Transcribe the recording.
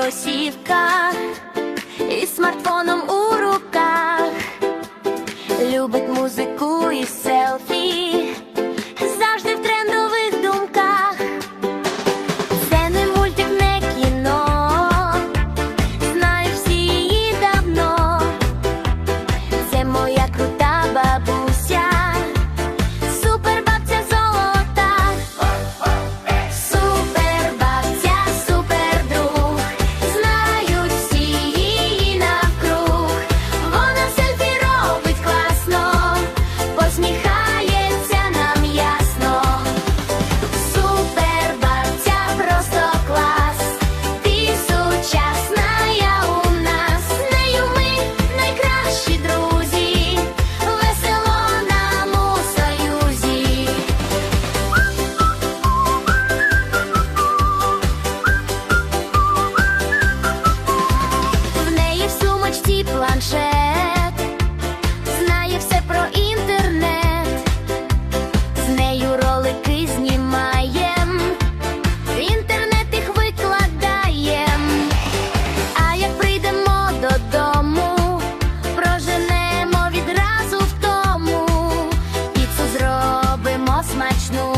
кросівках і смартфоном у руках, любить музику і селфі. планшет, знає все про інтернет, з нею ролики знімаєм, в інтернет їх викладаєм, а як прийдемо додому, проженемо відразу в тому, піцу зробимо смачну.